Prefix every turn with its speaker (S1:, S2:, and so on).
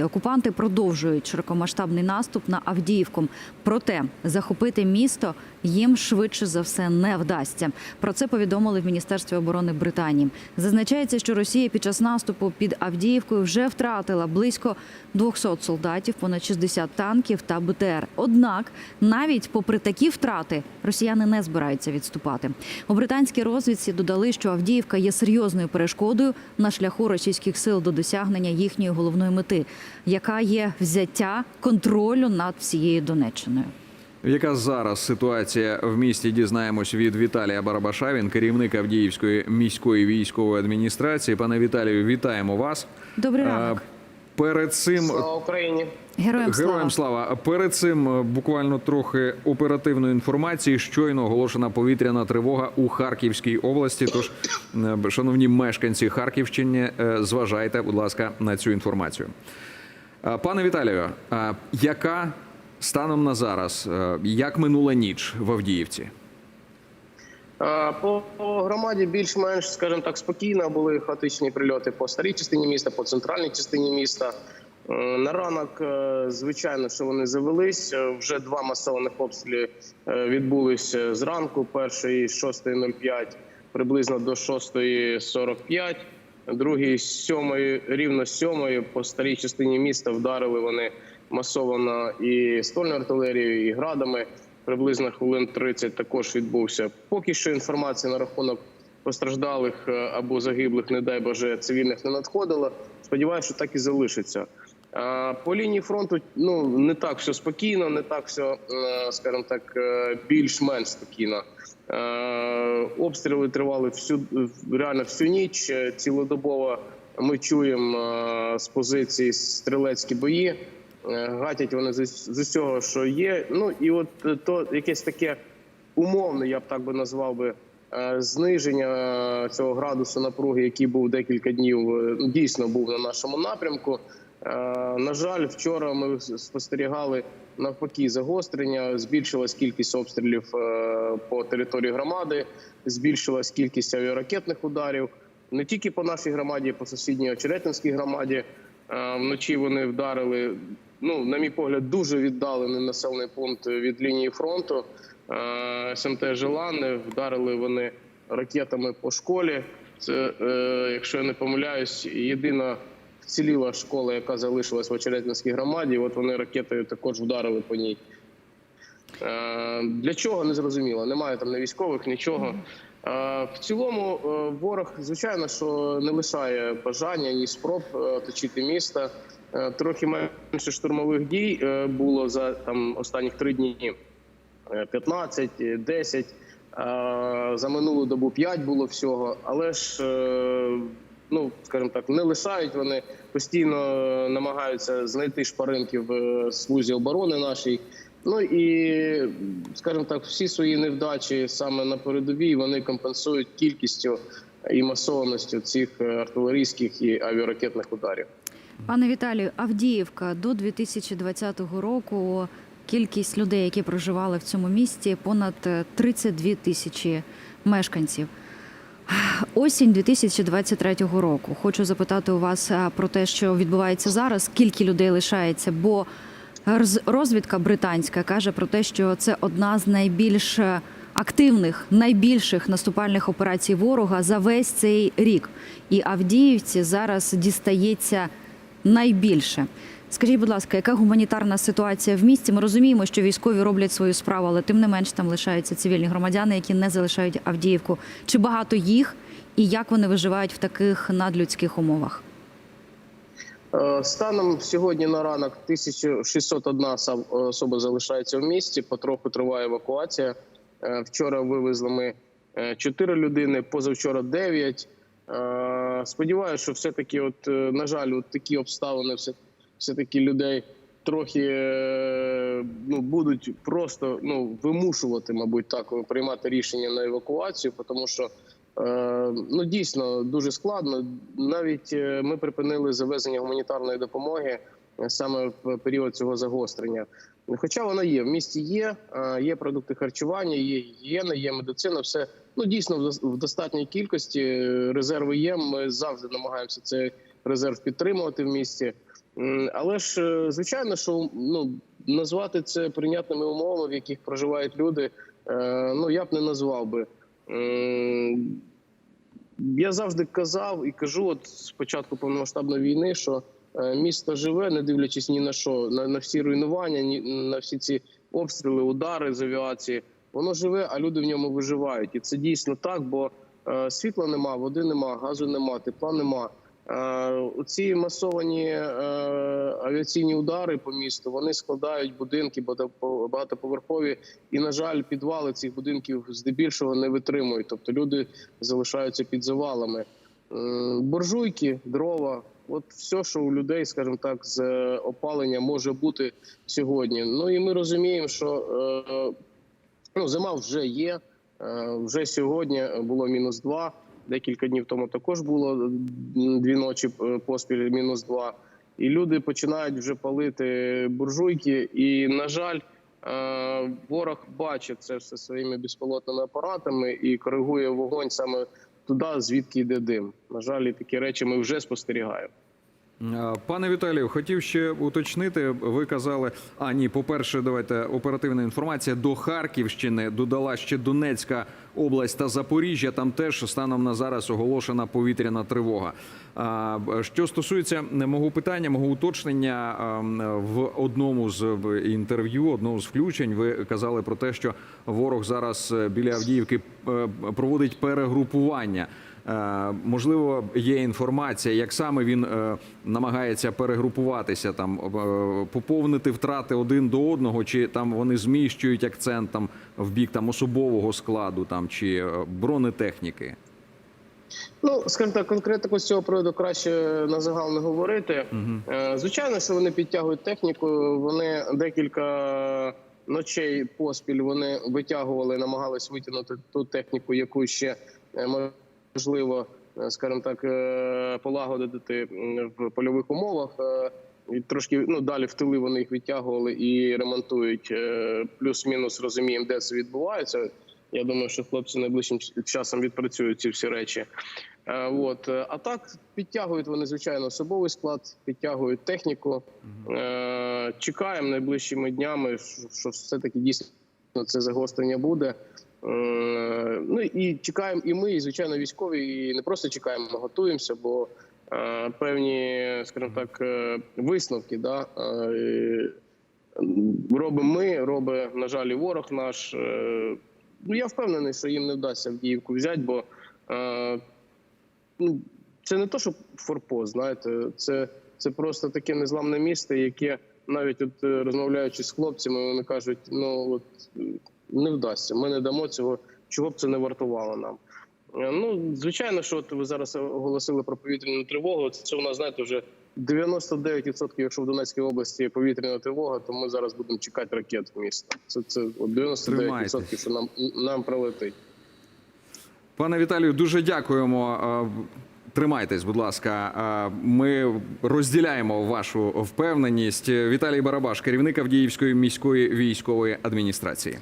S1: Окупанти продовжують широкомасштабний наступ на Авдіївку. Проте захопити місто їм швидше за все не вдасться. Про це повідомили в Міністерстві оборони Британії. Зазначається, що Росія під час наступу під Авдіївкою вже втратила близько 200 солдатів, понад 60 танків та БТР. Однак, навіть попри такі втрати, росіяни не збираються відступати. У британській розвідці додали, що Авдіївка є серйозною перешкодою на шляху російських сил до досягнення їхньої головної мети, яка є взяття контролю над всією Донеччиною.
S2: Яка зараз ситуація в місті? Дізнаємось від Віталія Барабаша. Він керівник Авдіївської міської військової адміністрації. Пане Віталію, вітаємо вас.
S1: Добрий ранок.
S2: Е, Перед цим
S3: Слава Україні.
S1: Героям слава.
S2: Героям слава. Перед цим е, буквально трохи оперативної інформації. Щойно оголошена повітряна тривога у Харківській області. Тож, е, шановні мешканці Харківщини, зважайте, будь ласка, на цю інформацію. Е, Пане Віталію, е, яка станом на зараз, е, як минула ніч в Авдіївці?
S3: По громаді більш-менш, скажімо так, спокійно були хаотичні прильоти по старій частині міста, по центральній частині міста. На ранок, звичайно, що вони завелись. Вже два масованих обстріли відбулися зранку. Перший з 6.05 приблизно до 6.45. З 7, рівно 7 по старій частині міста вдарили вони масово і ствольною артилерією, і градами. Приблизно хвилин 30 також відбувся. Поки що інформація на рахунок постраждалих е, або загиблих, не дай Боже, цивільних не надходила. Сподіваюся, що так і залишиться. По лінії фронту ну не так все спокійно, не так все, е, скажімо так, е, більш-менш спокійно. Обстріли тривали всю реально всю ніч. Цілодобово ми чуємо е, з позиції стрілецькі бої. Е, Гатять вони з, усього, що є. Ну і от то якесь таке умовне, я б так би назвав би. е, Зниження цього градусу напруги, який був декілька днів, ну, дійсно був на нашому напрямку. На жаль, вчора ми спостерігали навпаки загострення. Збільшилась кількість обстрілів е, по території громади, збільшилась кількість авіаракетних ударів не тільки по нашій громаді, по сусідній Очеретинській громаді. Е, Вночі вони вдарили. Ну, на мій погляд, дуже віддалений населений пункт від лінії фронту. Е, СМТ Желани вдарили вони ракетами по школі. Це, якщо я не помиляюсь, єдина вціліла школа, яка залишилась в Очеретинській громаді. От вони ракетою також вдарили по ній. Е, Для чого не зрозуміло. Немає там ні військових, нічого. Е, В цілому е, ворог, звичайно, що не лишає бажання ні спроб оточити місто. Е, Трохи менше штурмових дій було за там останніх три дні. Е, 15, е, 10, е, за минулу добу 5 було всього, але ж ну скажімо так, не лишають вони постійно е, намагаються знайти шпаринки в е, слузі оборони нашій. Ну і скажімо так, всі свої невдачі саме на передовій вони компенсують кількістю і масованістю цих е, артилерійських і авіаракетних ударів.
S1: Пане Віталію, Авдіївка до 2020 року кількість людей, які проживали в цьому місті, понад е, 32 тисячі мешканців. Осінь 2023 року. Хочу запитати у вас е, про те, що відбувається зараз. Скільки людей лишається? Бо розвідка британська каже про те, що це одна з найбільш е, активних, найбільших наступальних операцій ворога за весь цей рік. І Авдіївці зараз дістається найбільше. Скажіть, будь ласка, яка гуманітарна ситуація в місті? Ми розуміємо, що військові роблять свою справу, але тим не менш там лишаються цивільні громадяни, які не залишають Авдіївку. Чи багато їх, і як вони виживають в таких надлюдських умовах?
S3: Е, Станом сьогодні на ранок 1601 особ- особа залишається в місті. Потроху триває евакуація. Е, Вчора вивезли ми 4 людини, позавчора 9. Сподіваюся, що все-таки, от, е, на жаль, от такі обставини все, все-таки людей трохи е, ну, будуть просто ну, вимушувати, мабуть, так приймати рішення на евакуацію, тому що Е, Ну дійсно дуже складно. Навіть е, ми припинили завезення гуманітарної допомоги саме в період цього загострення. Хоча вона є в місті, є є продукти харчування, є гігієна, є медицина. Все ну дійсно в достатній кількості резерви є. Ми завжди намагаємося цей резерв підтримувати в місті. Але ж е, звичайно, що ну назвати це прийнятними умовами, в яких проживають люди, е, ну я б не назвав би. Я завжди казав і кажу, от з початку повномасштабної війни, що е, місто живе, не дивлячись ні на що, на, на всі руйнування, ні на всі ці обстріли, удари з авіації. Воно живе, а люди в ньому виживають. І це дійсно так, бо е, світла нема, води нема, газу нема, тепла нема. Е, Ці масовані е, авіаційні удари по місту вони складають будинки багато- багатоповерхові, і на жаль, підвали цих будинків здебільшого не витримують. Тобто люди залишаються під завалами. Буржуйки, дрова, от все, що у людей, скажімо так, з е, опалення може бути сьогодні. Ну і ми розуміємо, що ну, зима вже є. Вже сьогодні було мінус два. Декілька днів тому також було дві ночі е, поспіль мінус два. І люди починають вже палити буржуйки. І, на жаль, е, ворог бачить це все своїми безпілотними апаратами і коригує вогонь саме туди, звідки йде дим. На жаль, такі речі ми вже спостерігаємо.
S2: Е, Пане Віталію, хотів ще уточнити. Ви казали, а ні, по-перше, давайте оперативна інформація до Харківщини додала ще Донецька область та Запоріжжя. Там теж станом на зараз оголошена повітряна тривога. А, Що стосується мого питання, мого уточнення в одному з інтерв'ю, одному з включень, ви казали про те, що ворог зараз е, біля Авдіївки е, проводить перегрупування. Е, Можливо, є інформація, як саме він е, намагається перегрупуватися, там е, поповнити втрати один до одного, чи там вони зміщують акцент там в бік там особового складу, там чи бронетехніки.
S3: Ну, скажімо так, конкретно з цього приводу краще на загал не говорити. Е, Звичайно, що вони підтягують техніку. Вони декілька ночей поспіль вони витягували, намагались витягнути ту техніку, яку ще е, можливо, е, скажімо так, е, полагодити в польових умовах. Е, І трошки ну далі в тили вони їх відтягували і ремонтують. Плюс-мінус розуміємо, де це відбувається. Я думаю, що хлопці найближчим часом відпрацюють ці всі речі. От а так підтягують вони звичайно особовий склад, підтягують техніку. Чекаємо найближчими днями, що- що все таки дійсно це загострення буде. Е, Ну і чекаємо і ми, і звичайно, військові. І не просто чекаємо, а готуємося, бо е, певні, скажімо так, е, висновки да, робимо ми, робить, на жаль, і ворог наш. Ну я впевнений, що їм не вдасться Авдіївку взяти, бо ну, це не то, що форпост, знаєте, це, це просто таке незламне місто, яке навіть от розмовляючи з хлопцями, вони кажуть: ну от не вдасться, ми не дамо цього, чого б це не вартувало нам. Е, Ну, звичайно, що от ви зараз оголосили про повітряну тривогу. Це у нас, знаєте, вже 99%, якщо в Донецькій області повітряна тривога, то ми зараз будемо чекати ракет в місто. Це, це от 99%, що нам, нам прилетить.
S2: Пане Віталію, дуже дякуємо. Е, Тримайтесь, будь ласка. Е, Ми розділяємо вашу впевненість. Віталій Барабаш, керівник Авдіївської міської військової адміністрації.